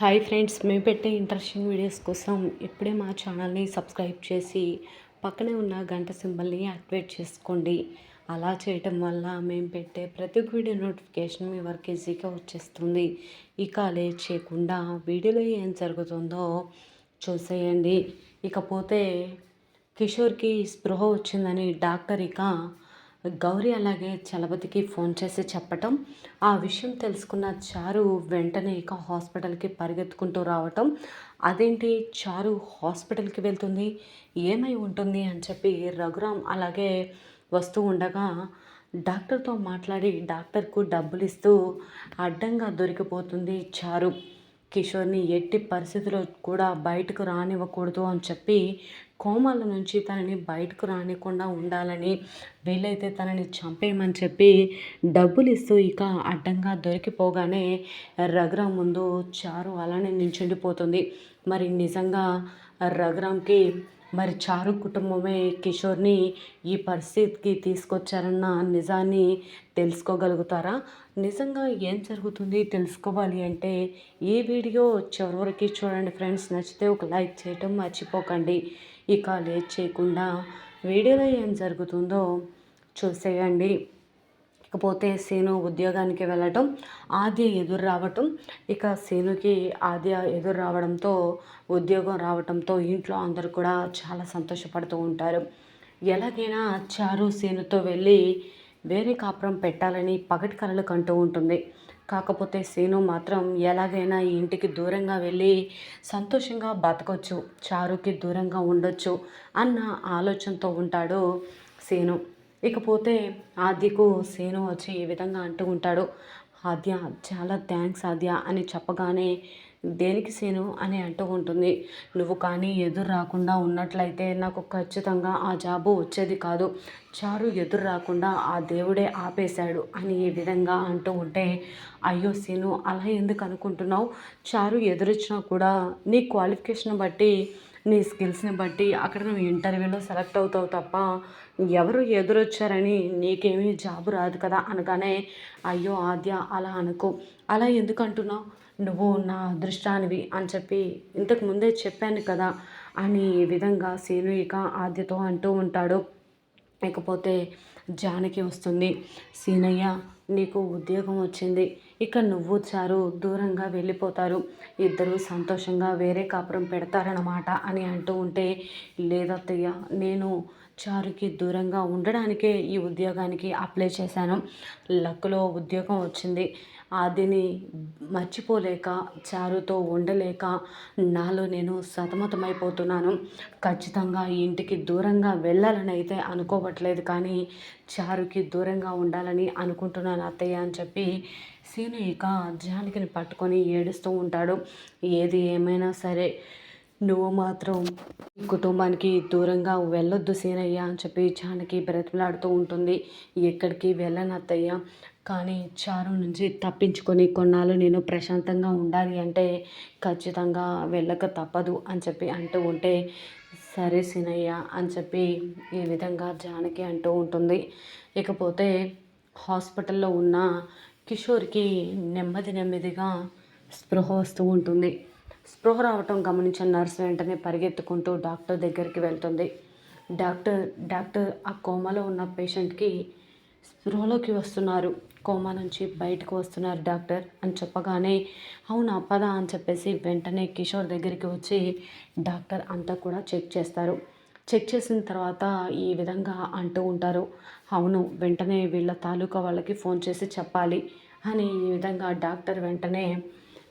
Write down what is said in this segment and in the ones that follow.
Hi friends మేము పెట్టే interesting videos కోసం ఇప్పుడే మా ఛానల్ని సబ్స్క్రైబ్ చేసి పక్కనే ఉన్న గంట సింబల్ని యాక్టివేట్ చేసుకోండి. అలా చేయటం వల్ల మేము పెట్టే ప్రతి ఒక్క వీడియో నోటిఫికేషన్ మీ వరకు ఈజీగా వచ్చేస్తుంది. ఇక లేట్ చేయకుండా వీడియోలో ఏం జరుగుతుందో చూసేయండి. ఇకపోతే కిషోర్కి స్పృహ వచ్చిందని డాక్టర్ ఇక గౌరీ అలాగే చలపతికి ఫోన్ చేసి చెప్పటం ఆ విషయం తెలుసుకున్న చారు వెంటనే ఇక హాస్పిటల్కి పరిగెత్తుకుంటూ రావటం. అదేంటి? చారు హాస్పిటల్కి వెళ్తుంది ఏమై ఉంటుంది అని చెప్పి రఘురామ్ అలాగే వస్తూ ఉండగా డాక్టర్తో మాట్లాడి డాక్టర్కు డబ్బులు ఇస్తూ అడ్డంగా దొరికిపోతుంది చారు. కిషోర్ని ఎట్టి పరిస్థితిలో కూడా బయటకు రానివ్వకూడదు అని చెప్పి కోమాల నుంచి తనని బయటకు రానికుండా ఉండాలని వీలైతే తనని చంపేయమని చెప్పి డబ్బులు ఇస్తూ ఇక అడ్డంగా దొరికిపోగానే రఘురామ్ ముందు చారు అలానే నించుండిపోతుంది. మరి నిజంగా రఘురామ్కి మరి చారు కుటుంబమే కిషోర్ని ఈ పరిస్థితికి తీసుకొచ్చారన్న నిజాన్ని తెలుసుకోగలుగుతారా? నిజంగా ఏం జరుగుతుంది తెలుసుకోవాలి అంటే ఈ వీడియో చివరి వరకు చూడండి ఫ్రెండ్స్. నచ్చితే ఒక లైక్ చేయటం మర్చిపోకండి. ఇక లేట్ చేయకుండా వీడియోలో ఏం జరుగుతుందో చూసేయండి. ఇకపోతే సీను ఉద్యోగానికి వెళ్ళటం ఆద్య ఎదురు రావటం ఇక సీనుకి ఆద్య ఎదురు రావడంతో ఉద్యోగం రావడంతో ఇంట్లో అందరూ కూడా చాలా సంతోషపడుతూ ఉంటారు. ఎలాగైనా చారు సీనుతో వెళ్ళి వేరే కాపురం పెట్టాలని పగటి కలలు కంటూ ఉంటుంది. కాకపోతే సీను మాత్రం ఎలాగైనా ఈ ఇంటికి దూరంగా వెళ్ళి సంతోషంగా బతకొచ్చు చారుకి దూరంగా ఉండొచ్చు అన్న ఆలోచనతో ఉంటాడు సీను. ఇకపోతే ఆద్యకు సేను వచ్చి ఈ విధంగా అంటూ ఉంటాడు. ఆద్య చాలా థ్యాంక్స్ ఆద్య అని చెప్పగానే దేనికి సేను అని అంటూ ఉంటుంది. నువ్వు కానీ ఎదురు రాకుండా ఉన్నట్లయితే నాకు ఖచ్చితంగా ఆ జాబు వచ్చేది కాదు. చారు ఎదురు రాకుండా ఆ దేవుడే ఆపేశాడు అని ఈ విధంగా అంటూ ఉంటే అయ్యో సేను అలా ఎందుకు అనుకుంటున్నావు? చారు ఎదురొచ్చినా కూడా నీ క్వాలిఫికేషన్ బట్టి నీ స్కిల్స్ని బట్టి అక్కడ నువ్వు ఇంటర్వ్యూలో సెలెక్ట్ అవుతావు తప్ప ఎవరు ఎదురొచ్చారని నీకేమీ జాబ్ రాదు కదా అనగానే అయ్యో ఆద్య అలా అనుకో. అలా ఎందుకు అంటున్నావు? నువ్వు నా అదృష్టానివి అని చెప్పి ఇంతకు ముందే చెప్పాను కదా అని ఈ విధంగా సీను ఇక ఆద్యతో అంటూ ఉంటాడు. ఇకపోతే జానకి వస్తుంది. సీనయ్య నీకు ఉద్యోగం వచ్చింది. ఇక నువ్వు చారు దూరంగా వెళ్ళిపోతారు. ఇద్దరు సంతోషంగా వేరే కాపురం పెడతారన్నమాట అని అంటూ ఉంటే లేదత్తయ్య నేను చారుకి దూరంగా ఉండడానికే ఈ ఉద్యోగానికి అప్లై చేశాను. లక్లో ఉద్యోగం వచ్చింది. అదిని మర్చిపోలేక చారుతో ఉండలేక నాలో నేను సతమతమైపోతున్నాను. ఖచ్చితంగా ఇంటికి దూరంగా వెళ్ళాలని అయితే అనుకోవట్లేదు. కానీ చారుకి దూరంగా ఉండాలని అనుకుంటున్నాను అత్తయ్య అని చెప్పి సీను ఇక జానకిని పట్టుకొని ఏడుస్తూ ఉంటాడు. ఏది ఏమైనా సరే నువ్వు మాత్రం ఈ కుటుంబానికి దూరంగా వెళ్ళొద్దు సీనయ్య అని చెప్పి జానకి బ్రతిమలాడుతూ ఉంటుంది. ఎక్కడికి వెళ్ళను అత్తయ్య. కానీ చారు నుంచి తప్పించుకొని కొన్నాళ్ళు నేను ప్రశాంతంగా ఉండాలి అంటే ఖచ్చితంగా వెళ్ళక తప్పదు అని చెప్పి అంటూ ఉంటే సరే సీనయ్య అని చెప్పి ఈ విధంగా జానకి అంటూ ఉంటుంది. ఇకపోతే హాస్పిటల్లో ఉన్న కిషోర్కి నెమ్మది నెమ్మదిగా స్పృహ వస్తూ ఉంటుంది. స్పృహ రావటం గమనించిన నర్స్ వెంటనే పరిగెత్తుకుంటూ డాక్టర్ దగ్గరికి వెళ్తుంది. డాక్టర్ డాక్టర్ ఆ కోమాలో ఉన్న పేషెంట్కి స్పృహలోకి వస్తున్నారు. కోమా నుంచి బయటకు వస్తున్నారు డాక్టర్ అని చెప్పగానే అవునా పద అని చెప్పేసి వెంటనే కిషోర్ దగ్గరికి వచ్చి డాక్టర్ అంతా కూడా చెక్ చేస్తారు. చెక్ చేసిన తర్వాత ఈ విధంగా అంటూ ఉంటారు అవును వెంటనే వీళ్ళ తాలూకా వాళ్ళకి ఫోన్ చేసి చెప్పాలి అని ఈ విధంగా డాక్టర్ వెంటనే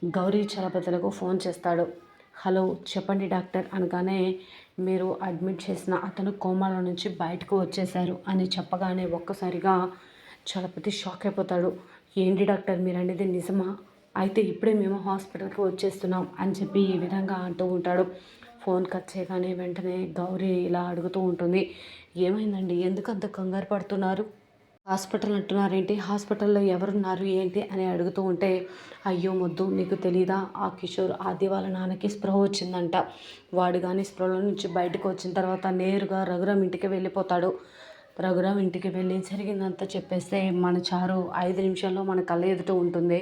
గౌరీ చలపతులకు ఫోన్ చేస్తాడు. హలో చెప్పండి డాక్టర్ అనగానే మీరు అడ్మిట్ చేసిన అతను కోమాలో నుంచి బయటకు వచ్చేశారు అని చెప్పగానే ఒక్కసారిగా చలపతి షాక్ అయిపోతాడు. ఏంటి డాక్టర్ మీరు అనేది నిజమా? అయితే ఇప్పుడే మేము హాస్పిటల్కి వచ్చేస్తున్నాం అని చెప్పి ఈ విధంగా అంటూ ఉంటాడు. ఫోన్ కట్ చేయగానే వెంటనే గౌరీ ఇలా అడుగుతూ ఉంటుంది. ఏమైందండి? ఎందుకు అంత కంగారు పడుతున్నారు? హాస్పిటల్ అంటున్నారేంటి? హాస్పిటల్లో ఎవరున్నారు ఏంటి అని అడుగుతూ ఉంటే అయ్యో మొద్దు నీకు తెలీదా? ఆ కిషోర్ ఆది వాళ్ళ నాన్నకి స్పృహ వచ్చిందంట. వాడు కానీ స్పృహలో నుంచి బయటకు వచ్చిన తర్వాత నేరుగా రఘురామ్ ఇంటికి వెళ్ళిపోతాడు. రఘురామ్ ఇంటికి వెళ్ళి జరిగిందంతా చెప్పేస్తే మన చారు ఐదు నిమిషాల్లో మన కళ్ళ ఎదుట ఉంటుంది.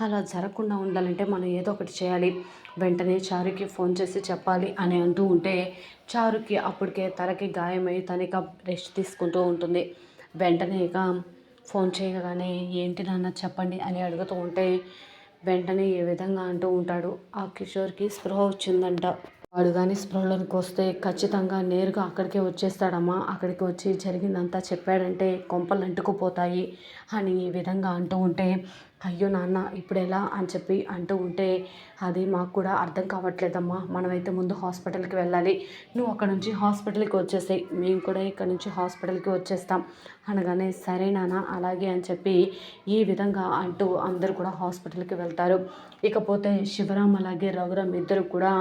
అలా జరగకుండా ఉండాలంటే మనం ఏదో ఒకటి చేయాలి. వెంటనే చారుకి ఫోన్ చేసి చెప్పాలి అని అంటూ ఉంటే చారుకి అప్పటికే తలకి గాయమై తనిక రెస్ట్ తీసుకుంటూ ఉంటుంది. వెంటనే ఇక ఫోన్ చేయగానే ఏంటి నాన్న చెప్పండి అని అడుగుతూ ఉంటే వెంటనే ఏ విధంగా అంటూ ఉంటాడు. ఆ కిషోర్కి స్పృహ వచ్చిందంట. వాడు కానీ స్పృహలోనికి వస్తే ఖచ్చితంగా నేరుగా అక్కడికే వచ్చేస్తాడమ్మా. అక్కడికి వచ్చి జరిగిందంతా చెప్పాడంటే కొంపలు అంటుకుపోతాయి అని ఈ విధంగా అంటూ ఉంటే అయ్యో నాన్న ఇప్పుడు ఎలా అని చెప్పి అంటూ ఉంటే అది మాకు కూడా అర్థం కావట్లేదమ్మా. మనమైతే ముందు హాస్పిటల్కి వెళ్ళాలి. నువ్వు అక్కడ నుంచి హాస్పిటల్కి వచ్చేసాయి. మేము కూడా ఇక్కడ నుంచి హాస్పిటల్కి వచ్చేస్తాం. అనగానే సరే నాన్న అలాగే అని చెప్పి ఈ విధంగా అంటూ అందరూ కూడా హాస్పిటల్కి వెళ్తారు. ఇకపోతే శివరాం అలాగే రఘురామ్ ఇద్దరు కూడా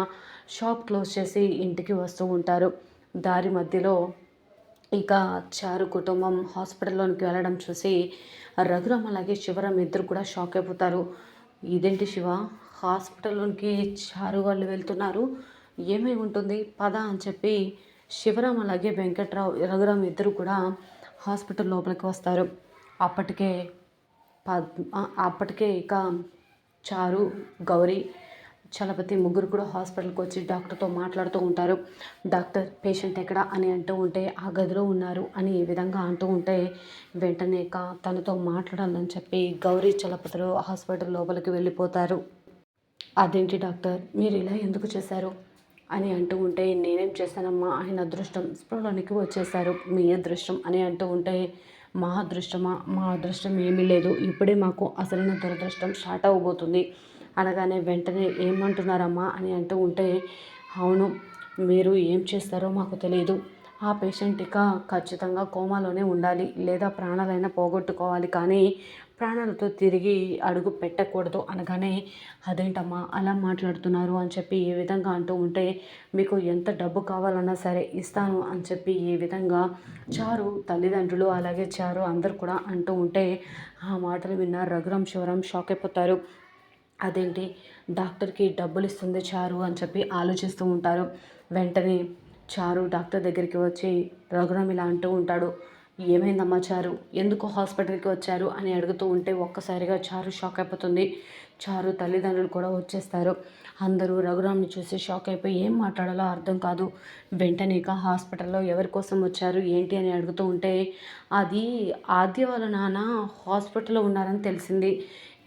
షాప్ క్లోజ్ చేసి ఇంటికి వస్తూ ఉంటారు. దారి మధ్యలో ఇక చారు కుటుంబం హాస్పిటల్లోనికి వెళ్ళడం చూసి రఘురామ్ అలాగే శివరామ్ ఇద్దరు కూడా షాక్ అయిపోతారు. ఇదేంటి శివ? హాస్పిటల్లోనికి చారు వాళ్ళు వెళ్తున్నారు. ఏమై ఉంటుంది? పద అని చెప్పి శివరామ్ అలాగే వెంకట్రావు రఘురామ్ ఇద్దరు కూడా హాస్పిటల్ లోపలికి వస్తారు. అప్పటికే పద్ అప్పటికే ఇక చారు గౌరీ చలపతి ముగ్గురు కూడా హాస్పిటల్కి వచ్చి డాక్టర్తో మాట్లాడుతూ ఉంటారు. డాక్టర్ పేషెంట్ ఎక్కడ? అని అంటూ ఉంటే ఆ గదిలో ఉన్నారు అని ఈ విధంగా అంటూ ఉంటే వెంటనే తనతో మాట్లాడాలని చెప్పి గౌరీ చలపతిలో హాస్పిటల్ లోపలికి వెళ్ళిపోతారు. అదేంటి డాక్టర్? మీరు ఇలా ఎందుకు చేశారు? అని అంటూ ఉంటే నేనేం చేశానమ్మా? ఆయన అదృష్టం స్పృహలోనికి వచ్చేసారు మీ అదృష్టం అని అంటూ ఉంటే మా అదృష్టమా? మా అదృష్టం ఏమీ లేదు. ఇప్పుడే మాకు అసలైన దురదృష్టం స్టార్ట్ అవ్వబోతుంది. అనగానే వెంటనే ఏమంటున్నారమ్మా అని అంటూ ఉంటే అవును మీరు ఏం చేస్తారో మాకు తెలియదు ఆ పేషెంట్ ఇక ఖచ్చితంగా కోమాలోనే ఉండాలి లేదా ప్రాణాలైనా పోగొట్టుకోవాలి. కానీ ప్రాణాలతో తిరిగి అడుగు పెట్టకూడదు అనగానే అదేంటమ్మా అలా మాట్లాడుతున్నారు అని చెప్పి ఏ విధంగా అంటూ ఉంటే మీకు ఎంత డబ్బు కావాలన్నా సరే ఇస్తాను అని చెప్పి ఈ విధంగా చారు తల్లిదండ్రులు అలాగే చారు అందరు కూడా అంటూ ఉంటే ఆ మాటలు విన్న రఘురాం శివరాం షాక్ అయిపోతారు. అదేంటి? డాక్టర్కి డబ్బులు ఇస్తుంది చారు అని చెప్పి ఆలోచిస్తూ ఉంటారు. వెంటనే చారు డాక్టర్ దగ్గరికి వచ్చి రఘురామ్ ఇలా అంటూ ఉంటాడు. ఏమైందమ్మా చారు? ఎందుకు హాస్పిటల్కి వచ్చారు? అని అడుగుతూ ఉంటే ఒక్కసారిగా చారు షాక్ అయిపోతుంది. చారు తల్లిదండ్రులు కూడా వచ్చేస్తారు. అందరూ రఘురామ్ని చూసి షాక్ అయిపోయి ఏం మాట్లాడాలో అర్థం కాదు. వెంటనే ఇక హాస్పిటల్లో ఎవరి కోసం వచ్చారు? ఏంటి? అని అడుగుతూ ఉంటే అది ఆద్య వాళ్ళ నాన్న హాస్పిటల్లో ఉన్నారని తెలిసింది.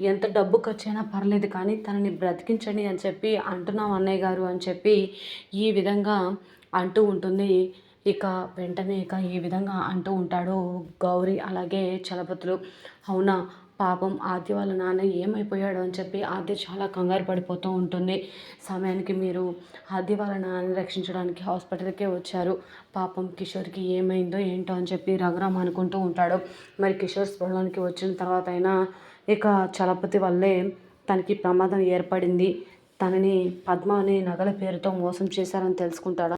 ఎంత డబ్బు ఖర్చైనా పర్లేదు కానీ తనని బ్రతికించండి అని చెప్పి అంటున్నాం అన్నయ్య గారు అని చెప్పి ఈ విధంగా అంటూ ఉంటుంది. ఇక వెంటనే ఇక ఈ విధంగా అంటూ ఉంటాడు గౌరీ. అలాగే చలపతులు అవునా? పాపం ఆద్య వాళ్ళ నాన్న ఏమైపోయాడు అని చెప్పి ఆద్య చాలా కంగారు పడిపోతూ ఉంటుంది. సమయానికి మీరు ఆద్య వాళ్ళ నాన్నని రక్షించడానికి హాస్పిటల్కే వచ్చారు. పాపం కిషోర్కి ఏమైందో ఏంటో అని చెప్పి రఘురామ్ అనుకుంటూ ఉంటాడు. మరి కిషోర్ స్పృహలోనికి వచ్చిన తర్వాత అయినా ఇక చలపతి వల్లే తనకి ప్రమాదం ఏర్పడింది. తనని పద్మ అనే నగల పేరుతో మోసం చేశారని తెలుసుకుంటాడా?